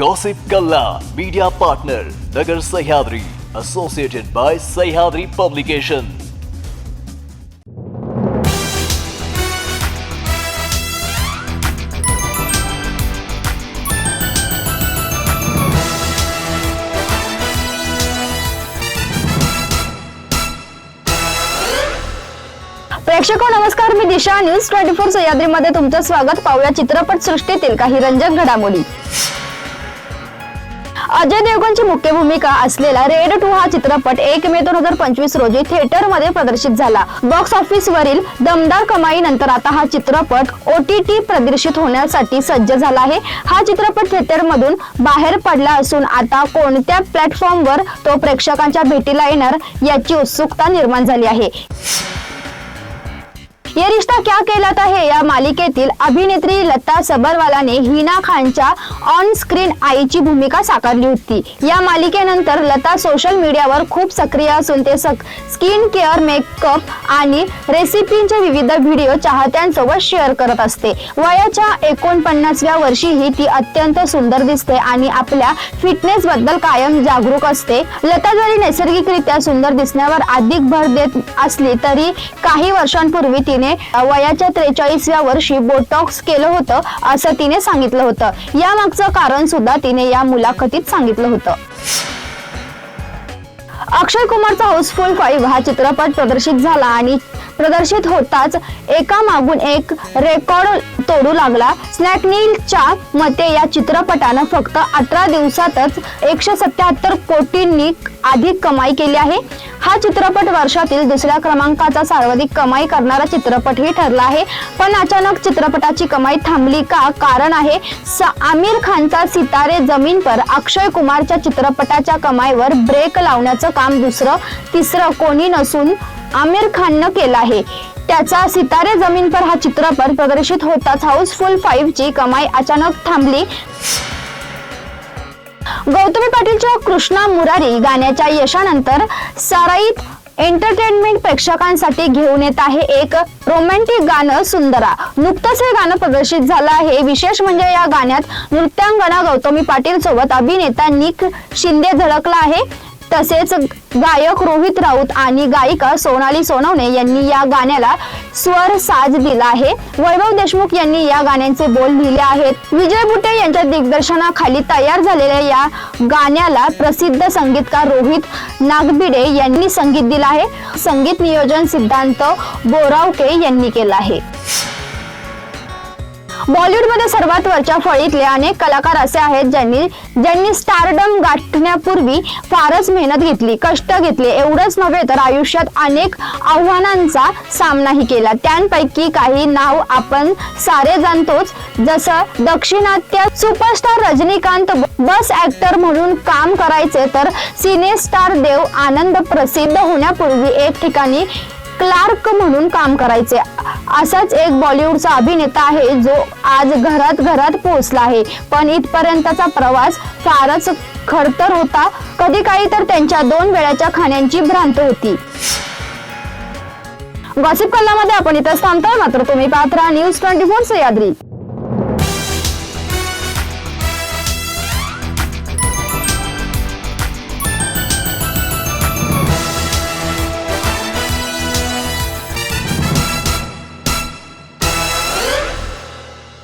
Gossip Kalla, media partner, Nagar Sahyadri, associated by Sahyadri Publication. प्रेक्षको नमस्कार मी Disha news twenty four सह्याद्रीमध्ये तुमचं स्वागत पाहूया चित्रपट सृष्टीतील काही रंजक घडामोडी अजय देवगणची मुख्य भूमिका असलेला रेड टू हा चित्रपट एक मे दोन हजार पंचवीस रोजी थिएटरमध्ये प्रदर्शित झाला. बॉक्स ऑफिस वरील दमदार कमाई नंतर आता हा चित्रपट ओ टी टी प्रदर्शित होण्यासाठी सज्ज झाला आहे. हा चित्रपट थिएटर मधून बाहेर पडला असून आता कोणत्या प्लॅटफॉर्मवर तो प्रेक्षकांच्या भेटीला येणार याची उत्सुकता निर्माण झाली आहे. ये रिश्ता क्या कहलाता है या मालिकेतील अभिनेत्री लता सबरवालाने हिना खानच्या ऑन स्क्रीन आईची भूमिका साकारली होती. या मालिकेनंतर लता सोशल मीडियावर खूप सक्रिय असून ते स्किन केअर मेकअप आणि रेसिपींचे विविध व्हिडिओ चाहत्यांसोबत शेअर करत असते. वयाच्या एकोणपन्नासव्या वर्षीही ती अत्यंत सुंदर दिसते आणि आपल्या फिटनेस बद्दल कायम जागरूक असते. लता जरी नैसर्गिकरित्या सुंदर दिसण्यावर अधिक भर देत असली तरी काही वर्षांपूर्वी तिने वयाच्या त्रेचाळीसव्या वर्षी बोटॉक्स केलं होतं असं तिने सांगितलं होतं. या मागचं कारण सुद्धा तिने या मुलाखतीत सांगितलं होतं. अक्षय कुमारचा हाऊसफुल फाईव्ह हा चित्रपट प्रदर्शित झाला आणि प्रदर्शित होताच एका मागून एक रेकॉर्ड तोडू लागला. स्नॅकनीलच्या मते या चित्रपटानं फक्त अठरा दिवसातच एकशे सत्याहत्तर कोटींनी अधिक कमाई केली आहे. हा चित्रपट वर्षातील दुसऱ्या क्रमांकाचा सर्वाधिक कमाई करणारा चित्रपटही ठरला आहे. पण अचानक चित्रपटाची कमाई थांबली का? कारण आहे स- आमिर खानचा सितारे जमीन पर अक्षय कुमारच्या चित्रपटाच्या कमाईवर ब्रेक लावण्याचं काम दुसरं तिसरं कोणी नसून आमिर खाननं केलं आहे. त्याचा सितारे जमीन पर हा चित्रपट प्रदर्शित होताच हाऊसफुल फाईव्ह ची कमाई अचानक थांबली. गौतमी पाटीलच्या कृष्णा मुरारी गाण्याच्या यशानंतर साराईत एंटरटेनमेंट प्रेक्षकांसाठी घेऊन येत आहे एक रोमॅन्टिक गाणं सुंदरा. नुकतंच हे गाणं प्रदर्शित झालं आहे. विशेष म्हणजे या गाण्यात नृत्यांगना गौतमी पाटील सोबत अभिनेता निक शिंदे झळकला आहे. तसेच गायक रोहित राऊत आणि गायिका सोनाली सोनवणे यांनी या गाण्याला स्वर साज दिला आहे. वैभव देशमुख यांनी या गाण्यांचे बोल लिहिले आहेत. विजय बुटे यांच्या दिग्दर्शनाखाली तयार झालेल्या या गाण्याला प्रसिद्ध संगीतकार रोहित नागबिडे यांनी संगीत दिलं आहे. संगीत नियोजन सिद्धांत बोरावके यांनी केलं आहे. बॉलिवूडमध्ये सर्वात वरच्या फळीतले अनेक कलाकार असे आहेत ज्यांनी ज्यांनी स्टारडम गाठण्यापूर्वी फारच मेहनत घेतली कष्ट घेतले. एवढंच नव्हे तर आयुष्यात अनेक आव्हानांचा सामनाही केला. त्यांपैकी काही नाव आपण सारे जाणतोच. जसं दक्षिणात्य सुपरस्टार रजनीकांत बस ऍक्टर म्हणून काम करायचे तर सिने स्टार देव आनंद प्रसिद्ध होण्यापूर्वी एक ठिकाणी क्लार्क म्हणून काम करायचे. असाच एक बॉलिवूडचा अभिनेता आहे जो आज घरात घरात पोहोचला आहे. पण इथपर्यंतचा प्रवास फारच खडतर होता. कधी काही तर त्यांच्या दोन वेळाच्या खाण्यांची भ्रांत होती. गॉसिप कल्लामध्ये आपण इथं थांबतोय. मात्र तुम्ही पात्र न्यूज ट्वेंटी फोर सह्याद्री